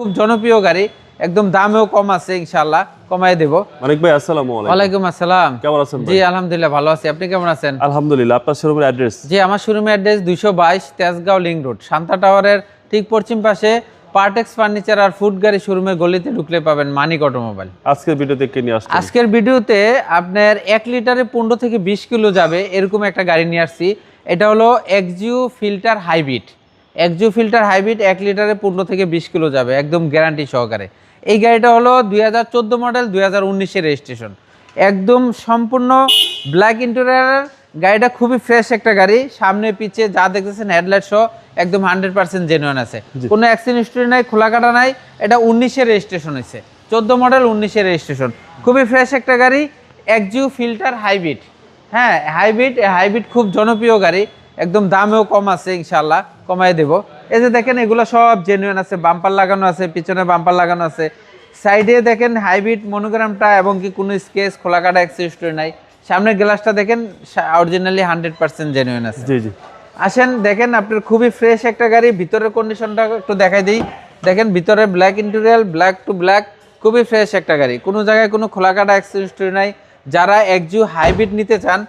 খুব জনপ্রিয় গাড়ি একদম দামেও কম আছে ইনশাল্লাহ কমাই দেব। মানিক ভাই আসসালামু আলাইকুম। ওয়ালাইকুম আসসালাম। কেমন আছেন জি আলহামদুলিল্লাহ ভালো আছি। আপনি কেমন আছেন? আলহামদুলিল্লাহ আপনার শোরুমের অ্যাড্রেস? জি আমার শোরুমের অ্যাড্রেস দুইশো বাইশ তেজগাঁও লিং রোড শান্তা টাওয়ারের ঠিক পশ্চিম পাশে পার্টেক্স ফার্নিচার আর ফুড গাড়ি শোরুমের গলিতে ঢুকলে পাবেন মানিক অটোমোবাইল। আজকের ভিডিওতে কে নিয়ে আসছেন? আজকের ভিডিওতে আপনার এক লিটারে পনেরো থেকে বিশ কিলো যাবে এরকম একটা গাড়ি নিয়ে আসছি। এটা হলো Axio Fielder hybrid Axio Fielder hybrid এক লিটারে পনেরো থেকে বিশ কিলো যাবে একদম গ্যারান্টি সহকারে। এই গাড়িটা হলো দুই হাজার চোদ্দ মডেল দুই হাজার উনিশের রেজিস্ট্রেশন একদম সম্পূর্ণ ব্ল্যাক ইন্টেরিয়ারের গাড়িটা খুবই ফ্রেশ একটা গাড়ি। সামনে পিছে যা দেখতেছেন হেডলাইট সহ একদম হান্ড্রেড পার্সেন্ট জেনুয়ান আছে। কোনো অ্যাক্সিডেন্ট হিস্ট্রি নাই খোলা কাটা নাই এটা উনিশের রেজিস্ট্রেশন হয়েছে। চোদ্দ মডেল উনিশের রেজিস্ট্রেশন খুবই ফ্রেশ একটা গাড়ি একজিউ ফিল্টার হাইব্রিড হ্যাঁ হাইব্রিড হাইব্রিড খুব জনপ্রিয় গাড়ি। একদম দামেও কম আছে ইনশাল্লাহ কমাই দেবো। এই যে দেখেন এগুলো সব জেনুইন আছে বাম্পার লাগানো আছে পিছনে বাম্পার লাগানো আছে। সাইডে দেখেন হাইব্রিড মনোগ্রামটা এবং কি কোনো স্কেচ খোলা কাটা অ্যাক্সিস্টরি নাই। সামনের গ্লাসটা দেখেন অরিজিনালি হান্ড্রেড পার্সেন্ট জেনুইন আছে। জি জি। আসেন দেখেন আপনার খুবই ফ্রেশ একটা গাড়ি ভিতরের কন্ডিশনটা একটু দেখাই দিই। দেখেন ভিতরে black interior black two black খুবই ফ্রেশ একটা গাড়ি। কোনো জায়গায় কোনো খোলা কাটা অ্যাক্সিস্টরি নাই। যারা একজু হাইব্রিড নিতে চান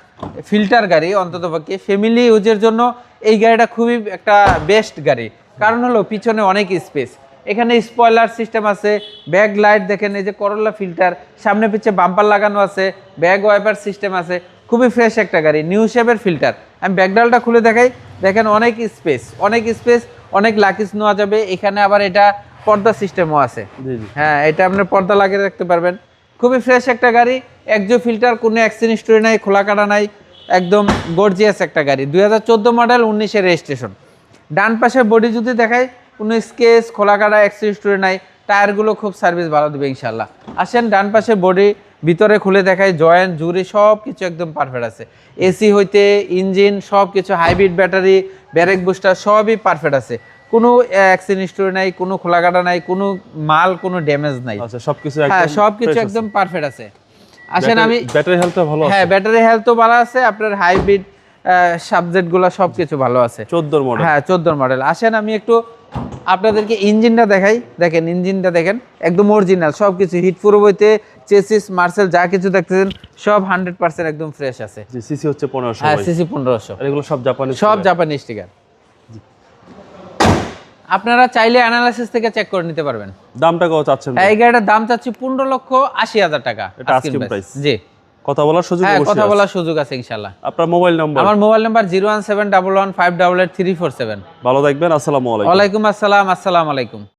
ফিল্টার গাড়ি অন্তত পক্ষে ফ্যামিলি ইউজের জন্য এই গাড়িটা খুবই একটা বেস্ট গাড়ি। কারণ হলো পিছনে অনেক স্পেস এখানে স্পয়লার সিস্টেম আছে ব্যাক লাইট দেখেন এই যে করোলা ফিল্টার সামনে পিছে বাম্পার লাগানো আছে ব্যাক ওয়াইপার সিস্টেম আছে খুবই ফ্রেশ একটা গাড়ি নিউ শেপের ফিল্টার আমি ব্যাকডালটা খুলে দেখাই দেখেন অনেক স্পেস অনেক স্পেস অনেক লাকিস নেওয়া যাবে। এখানে আবার এটা পর্দা সিস্টেমও আছে। হ্যাঁ এটা আপনার পর্দা লাগিয়ে রাখতে পারবেন। খুবই ফ্রেশ একটা গাড়ি। একজো ফিল্টার কোনো অ্যাক্সিডেন্ট হিস্টরি নাই, খোলা কাটা নাই, একদম গর্জিয়াস একটা গাড়ি। দুই হাজার চোদ্দ মডেল উনিশের রেজিস্ট্রেশন ডান পাশের বডি যদি দেখায় কোনো স্কেচ খোলা কাটা অ্যাক্সিডেন্ট হিস্টরি নাই, টায়ারগুলো খুব সার্ভিস ভালো দেবে ইনশাল্লাহ আসেন ডান পাশের বডি ভিতরে খুলে দেখায় জয়েন্ট জুরি সব কিছু একদম পারফেক্ট আছে। এসি হইতে ইঞ্জিন সব কিছু হাইব্রিড ব্যাটারি ব্যারেক বুস্টার সবই পারফেক্ট আছে। কোনো অ্যাক্সিডেন্ট হিস্টরি নাই কোনো খোলা কাটা নাই কোনো মাল কোনো ড্যামেজ নাই। আচ্ছা সবকিছু হ্যাঁ একদম সব কিছু fresh আছে। একদম পারফেক্ট আছে। আসেন আমি ব্যাটারি হেলথটা ভালো হ্যাঁ ব্যাটারি হেলথ তো ভালো আছে আপনার হাইব্রিড সাবজেক্টগুলো সব কিছু ভালো আছে। 14 মডেল হ্যাঁ চোদ্দোর মডেল আসেন আমি একটু আপনাদেরকে ইঞ্জিনটা দেখাই। দেখেন ইঞ্জিনটা দেখেন একদম অরিজিনাল সব কিছু হিট হইতে চেসিস মার্সেল যা কিছু দেখতেছেন সব হান্ড্রেড পার্সেন্ট একদম ফ্রেশ আছে। সিসি হচ্ছে পনেরোশো হ্যাঁ সিসি পনেরোশো। এগুলো সব জাপানি সব জাপানি স্টিকার আপনারা চাইলে অ্যানালাইসিস থেকে চেক করে নিতে পারবেন। দামটা কত চাচ্ছেন? এই গাড়িটার দাম চাচ্ছি পনেরো লক্ষ আশি হাজার টাকা। জি। কথা বলার সুযোগ হ্যাঁ কথা। বলার সুযোগ আছে ইনশাআল্লাহ। আপনার মোবাইল নাম্বার আমার mobile number zero one seven double one five double eight three four seven ভালো থাকবেন আসসালামু আলাইকুম। ওয়ালাইকুম আসসালাম আসসালামু আলাইকুম।